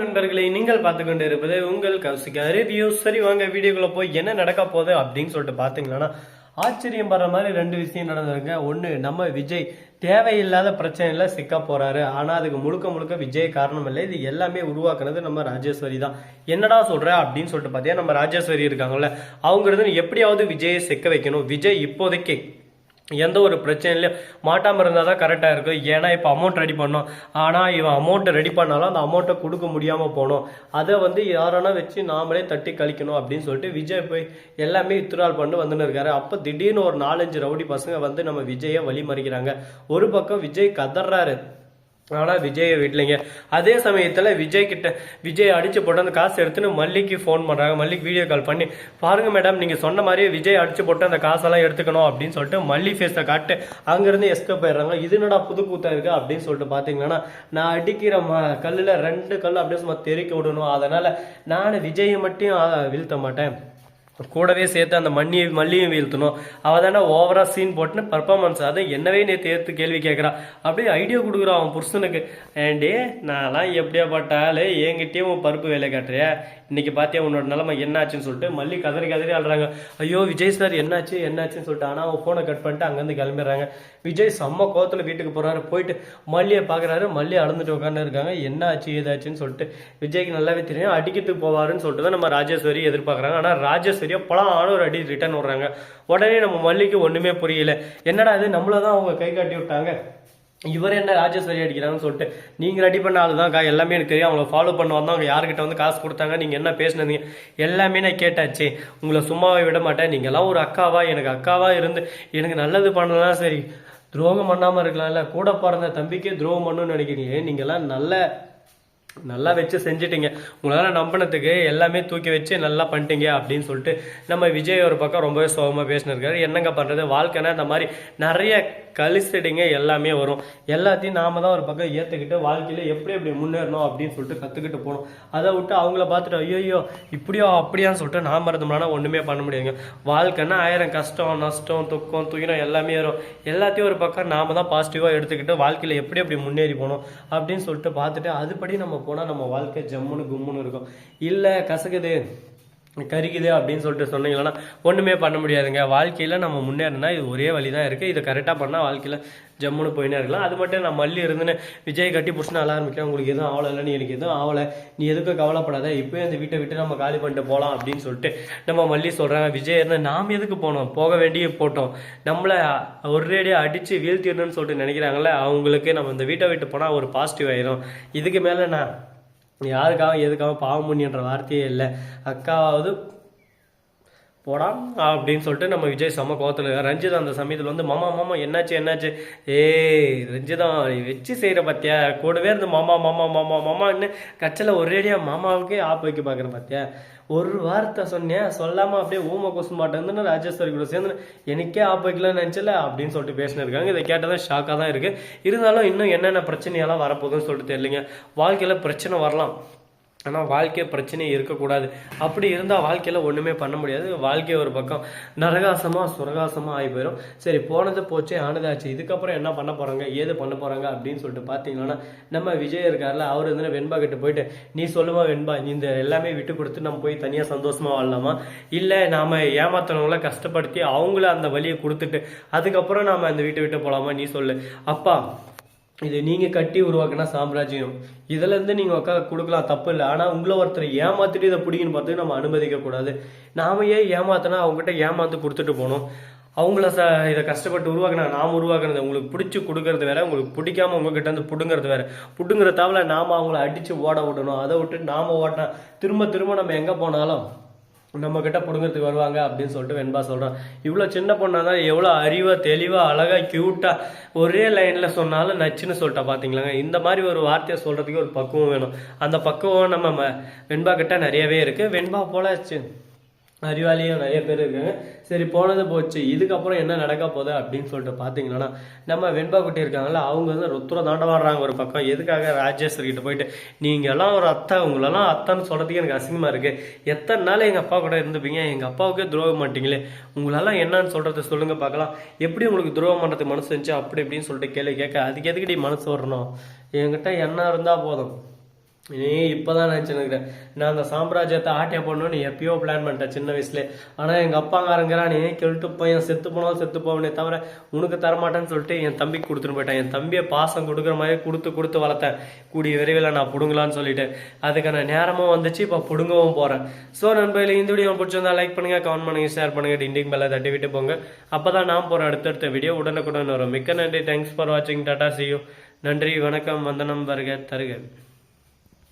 நண்பர்களை நீங்கள் பார்த்து கொண்டு இருப்பது உங்கள் கௌசிகா ரிவ்யூ. சரி வாங்க வீடியோக்குள்ள போய் என்ன நடக்க போகுது அப்படின்னு சொல்லிட்டு பார்த்தீங்கன்னா ஆச்சரியம் படுற மாதிரி ரெண்டு விஷயம் நடந்திருங்க ஒன்று நம்ம விஜய் தேவையில்லாத பிரச்சனையில் சிக்க போறாரு. ஆனால் அதுக்கு முழுக்க முழுக்க விஜய் காரணம் இல்லை. இது எல்லாமே உருவாக்குனது நம்ம ராஜேஸ்வரி தான். என்னடா சொல்ற அப்படின்னு சொல்லிட்டு பார்த்தீங்கன்னா நம்ம ராஜேஸ்வரி இருக்காங்கல்ல அவங்க இருந்து எப்படியாவது விஜயை சிக்க வைக்கணும். விஜய் இப்போதைக்கு எந்த ஒரு பிரச்சனையிலையும் மாட்டாமல் இருந்தால் தான் கரெக்டாக இருக்கும். ஏன்னா இப்போ அமௌண்ட் ரெடி பண்ணோம். ஆனால் இவன் அமௌண்ட்டை ரெடி பண்ணாலும் அந்த அமௌண்ட்டை கொடுக்க முடியாமல் போனோம். அதை வந்து யாரானா வச்சு நாமளே தட்டி கழிக்கணும் அப்படின்னு சொல்லிட்டு விஜய் போய் எல்லாமே இத்திரால் பண்ணி வந்துன்னு இருக்காரு. அப்போ திடீர்னு ஒரு நாலஞ்சு ரவுடி பசங்க வந்து நம்ம விஜயை வழிமறிக்கிறாங்க. ஒரு பக்கம் விஜய் கதறாரு ஆனால் விஜயை விடலைங்க. அதே சமயத்தில் விஜய் கிட்ட விஜய் அடிச்சு போட்டு அந்த காசு எடுத்துன்னு மல்லிக்கு ஃபோன் பண்ணுறாங்க மல்லிக்கு வீடியோ கால் பண்ணி பாருங்கள் மேடம் நீங்கள் சொன்ன மாதிரியே விஜய் அடிச்சு போட்டு அந்த காசெல்லாம் எடுத்துக்கணும் அப்படின்னு சொல்லிட்டு மல்லி ஃபேஸை காட்டு அங்கேருந்து எஸ்கேப் போயிடுறாங்க இது என்னடா புது கூத்தா இருக்கு? அப்படின்னு சொல்லிட்டு பார்த்தீங்கன்னா நான் அடிக்கிற ம கல்லில் ரெண்டு கல் அப்படியே சும்மா தெறிக்க விடணும். அதனால் நான் விஜயை மட்டும் வீழ்த்த மாட்டேன். கூடவே சேர்த்து அந்த மண்ணியை மல்லியும் வீழ்த்தணும். அவள் தானே ஓவரா சீன் போட்டுன்னு பர்ஃபார்மன்ஸ் அதை என்னவே நீ தேர்த்து கேள்வி கேட்குறான் அப்படியே ஐடியா கொடுக்குறான் அவன் புருஷனுக்கு. ஏண்டே நான்லாம் எப்படியா பட்டாலே என்கிட்டயும் உன் பருப்பு வேலை காட்டுறியா? இன்னைக்கு பார்த்தியா உன்னோட நிலைமை என்னாச்சுன்னு சொல்லிட்டு மல்லி கதறி கதறி ஆடுறாங்க ஐயோ விஜய் சார் என்னாச்சு என்னாச்சுன்னு சொல்லிட்டு ஆனால் அவன் ஃபோனை கட் பண்ணிட்டு அங்கேருந்து கிளம்பிடுறாங்க. விஜய் செம்ம கோவத்தில் வீட்டுக்கு போகிறாரு போயிட்டு மல்லியை பார்க்குறாரு மல்லி அழுந்துட்டு உட்காந்து இருக்காங்க. என்ன ஆச்சு ஏதாச்சுன்னு சொல்லிட்டு விஜய்க்கு நல்லாவே தெரியும். அடிக்கிறதுக்கு போவாருன்னு சொல்லிட்டு தான் நம்ம ராஜேஸ்வரி எதிர்பார்க்குறாங்க. ஆனால் ராஜேஸ்வரியை பலாம் ஒரு அடி ரிட்டர்ன் விடுறாங்க. உடனே நம்ம மல்லிக்கு ஒன்றுமே புரியல. என்னடா இது? நம்மள தான் அவங்க கை காட்டி விட்டாங்க. இவர் என்ன ராஜேஸ்வரி அடிக்கிறாங்கன்னு சொல்லிட்டு நீங்கள் ரெடி பண்ண ஆள் எல்லாமே எனக்கு தெரியும். அவங்கள ஃபாலோ பண்ண அவங்க யார்கிட்ட வந்து காசு கொடுத்தாங்க நீங்கள் என்ன பேசுனீங்க? எல்லாமே நான் கேட்டாச்சு. உங்களை சும்மாவே விட மாட்டேன். நீங்கள்லாம் ஒரு அக்காவா? எனக்கு அக்காவா இருந்து எனக்கு நல்லது பண்ணலாம் சரி துரோகம் பண்ணாமல் இருக்கலாம்ல. கூட பிறந்த தம்பிக்கே துரோகம் பண்ணணும்னு நினைக்கிறீங்க நீங்கள்லாம் நல்ல நல்லா வச்சு செஞ்சிட்டிங்க. உங்களால் நம்பினத்துக்கு எல்லாமே தூக்கி வச்சு நல்லா பண்ணிட்டீங்க அப்படின்னு சொல்லிட்டு நம்ம விஜய் ஒரு பக்கம் ரொம்பவே சோகமாக பேசினிருக்காரு என்னங்க பண்ணுறது வாழ்க்கைனா இந்த மாதிரி நிறைய கலிசடிங்க எல்லாமே வரும். எல்லாத்தையும் நாம தான் ஒரு பக்கம் ஏற்றுக்கிட்டு வாழ்க்கையில் எப்படி எப்படி முன்னேறணும் அப்படின்னு சொல்லிட்டு கற்றுக்கிட்டு போகணும். அதை விட்டு அவங்கள பார்த்துட்டு ஐயோ இப்படியோ அப்படியான்னு சொல்லிட்டு நாம் இருந்தோம்னா ஒன்றுமே பண்ண முடியாதுங்க. வாழ்க்கைன்னா ஆயிரம் கஷ்டம் நஷ்டம் துக்கம் துயரம் எல்லாமே வரும். எல்லாத்தையும் ஒரு பக்கம் நாம தான் பாசிட்டிவாக எடுத்துக்கிட்டு வாழ்க்கையில் எப்படி எப்படி முன்னேறி போகணும் அப்படின்னு சொல்லிட்டு பார்த்துட்டு அதுபடி நம்ம போனால் நம்ம வாழ்க்கை ஜம்முன்னு கும்முன்னு இருக்கும். இல்லை கசக்குது. கரிக்குது அப்படின்னு சொல்லிட்டு சொன்னீங்கன்னா ஒன்றுமே பண்ண முடியாதுங்க. வாழ்க்கையில் நம்ம முன்னேறினா இது ஒரே வழி தான் இருக்குது இதை கரெக்டாக பண்ணால் வாழ்க்கையில் ஜம்முன்னு போயினே இருக்கலாம். அது மட்டும் நான் மல்லி இருந்துன்னு விஜய் கட்டி பிடிச்சினா அழ ஆரம்பிக்கிறேன் உங்களுக்கு எதுவும் ஆகலை இல்லை நீ எனக்கு எதுவும் ஆகலை நீ எதுக்கும் கவலைப்படாத. இப்போ இந்த வீட்டை விட்டு நம்ம காலி பண்ணிட்டு போகலாம் அப்படின்னு சொல்லிட்டு நம்ம மல்லி சொல்கிறாங்க விஜய் இருந்தால் நாம் எதுக்கு போனோம்? போக வேண்டிய போட்டோம். நம்மளை ஒரேடியாக அடித்து வீழ்த்திடணும்னு சொல்லிட்டு நினைக்கிறாங்களே அவங்களுக்கு நம்ம இந்த வீட்டை விட்டு போனால் ஒரு பாசிட்டிவ் ஆயிரும். இதுக்கு மேலே நான் யாருக்காகவும் எதுக்காகவும் பாவம் பண்ணின்ற வார்த்தையே இல்லை. அக்காவது போடா அப்படின்னு சொல்லிட்டு நம்ம விஜய் செம்ம கோவத்தில் ரஞ்சிதா அந்த சமயத்தில் வந்து மாமா மாமா என்னாச்சு என்னாச்சு? ஏய் ரஞ்சிதா வச்சு செய்கிற பார்த்தியா கூடவே இருந்து மாமா மாமா மாமா மாமான்னு கட்சியில் ஒரேடியாக மாமாவுக்கே ஆப் வைக்க பார்க்குறேன் பார்த்தியா ஒரு வார்த்தை சொன்னேன் சொல்லாமல் அப்படியே ஊம கொசு மாட்டேன்னு ராஜேஸ்வரி கூட சேர்ந்து எனக்கே ஆப் வைக்கலாம்னு நினச்சல? அப்படின்னு சொல்லிட்டு பேசினிருக்காங்க இதை கேட்டதான் ஷாக்காக தான் இருக்குது இருந்தாலும் இன்னும் என்னென்ன பிரச்சனையெல்லாம் வரப்போகுதுன்னு சொல்லிட்டு தெரியலைங்க. வாழ்க்கையில் பிரச்சனை வரலாம். ஆனால் வாழ்க்கை பிரச்சனை இருக்கக்கூடாது. அப்படி இருந்தால் வாழ்க்கையில் ஒன்றுமே பண்ண முடியாது. வாழ்க்கையை ஒரு பக்கம் நரகாசமாக சுரகாசமாக ஆகி போயிடும் சரி போனது போச்சே ஆனதாச்சு இதுக்கப்புறம் என்ன பண்ண போகிறாங்க ஏது பண்ண போகிறாங்க அப்படின்னு சொல்லிட்டு பார்த்தீங்கன்னா நம்ம விஜய் இருக்கார்ல அவர் வந்து வெண்பா கிட்ட போயிட்டு நீ சொல்லுமா வெண்பா நீ இந்த எல்லாமே விட்டு கொடுத்து நம்ம போய் தனியாக சந்தோஷமாக வாழலாமா? இல்லை நாம் ஏமாத்தினவங்கள கஷ்டப்படுத்தி அவங்கள அந்த வழியை கொடுத்துட்டு அதுக்கப்புறம் நாம் அந்த வீட்டை விட்டு போகலாமா நீ சொல்லு. அப்பா இது நீங்கள் கட்டி உருவாக்குனா சாம்ராஜ்யம். இதுலேருந்து நீங்கள் உட்கா கொடுக்கலாம் தப்பு இல்லை ஆனால் உங்களை ஒருத்தர் ஏமாத்திட்டு இதை பிடிக்குன்னு பார்த்து நம்ம அனுமதிக்கக்கூடாது நாம ஏன் ஏமாத்தினா அவங்ககிட்ட ஏமாத்து கொடுத்துட்டு போகணும் அவங்கள ச இதை கஷ்டப்பட்டு உருவாக்கினா நாம் உருவாக்குறது உங்களுக்கு பிடிச்சி கொடுக்கறது வேற உங்களுக்கு பிடிக்காம உங்ககிட்ட இருந்து பிடுங்கிறது வேற. புடுங்குற தவிர நாம அவங்கள அடிச்சு ஓட விடணும். அதை விட்டு நாம ஓட்டினா திரும்ப திரும்ப நம்ம எங்கே போனாலும் நம்ம கிட்ட பிடுங்கிறதுக்கு வருவாங்க அப்படின்னு சொல்லிட்டு வெண்பா சொல்கிறான் இவ்வளோ சின்ன பொண்ணா தான் எவ்வளோ அறிவாக தெளிவாக அழகாக க்யூட்டாக ஒரே லைனில் சொன்னாலும் நச்சுன்னு சொல்லிட்டா பார்த்தீங்களாங்க இந்த மாதிரி ஒரு வார்த்தையை சொல்கிறதுக்கு ஒரு பக்குவம் வேணும். அந்த பக்குவம் நம்ம ம- வெண்பா கிட்ட நிறையவே இருக்குது வெண்பா போல சி- அறிவாளியும் நிறைய பேர் இருக்காங்க. சரி போனது போச்சு. இதுக்கப்புறம் என்ன நடக்க போகுது அப்படின்னு சொல்லிட்டு பார்த்தீங்கன்னா நம்ம வெண்பா குட்டி இருக்காங்கல்ல அவங்க வந்து ருத்ர தாண்டவாடுறாங்க ஒரு பக்கம். எதுக்காக ராஜேஸ்வர்கிட்ட போயிட்டு நீங்கள் எல்லாம் ஒரு அத்தை உங்களெல்லாம் அத்தைன்னு சொல்கிறதுக்கு எனக்கு அசிங்கமாக இருக்குது எத்தனை நாள் எங்கள் அப்பா கூட இருந்துப்பீங்க? எங்கள் அப்பாவுக்கே துரோகம் மாட்டீங்களே உங்களெல்லாம் என்னன்னு சொல்கிறத சொல்லுங்கள் பார்க்கலாம். எப்படி உங்களுக்கு துரோகம் பண்ணுறதுக்கு மனசு இருந்துச்சு? அப்படி இப்படின்னு சொல்லிட்டு கேள்வி கேட்க அதுக்கு எதுக்கடி மனசு வரணும் என்கிட்ட என்ன இருந்தால் போதும். நீ இப்பதான் நினைச்சுருக்கிறேன் நான் அந்த சாம்ராஜ்யத்தை ஆட்டிய பண்ணணும்னு எப்பயோ பிளான் பண்ணிட்டேன் சின்ன வயசுல ஆனா எங்க அப்பாங்காரங்கிறான் நீ கெழுட்டு பையன் செத்து போனாலும் செத்து போவனே தவிர உனக்கு தரமாட்டேன்னு சொல்லிட்டு என் தம்பிக்கு கொடுத்துட்டு போயிட்டேன். என் தம்பியை பாசம் கொடுக்குற மாதிரி கொடுத்து கொடுத்து வளர்த்தேன். கூடிய விரைவில் நான் பிடுங்கலான்னு சொல்லிட்டு. அதுக்கான நேரமும் வந்துச்சு இப்போ பிடுங்கவும் போறேன். ஸோ நண்பர்களே இந்த வீடியோ பிடிச்சிருந்தா லைக் பண்ணுங்க கமெண்ட் பண்ணுங்க ஷேர் பண்ணுங்க டிண்டிங் பெல்ல தட்டி விட்டு போங்க. அப்பதான் நான் போகிறேன் அடுத்தடுத்த வீடியோ உடனுக்குடன் வரும். மிக்க நன்றி. தேங்க்ஸ் ஃபார் வாட்சிங் டாட்டா சியூ நன்றி வணக்கம். வந்தனம் வருக தருக.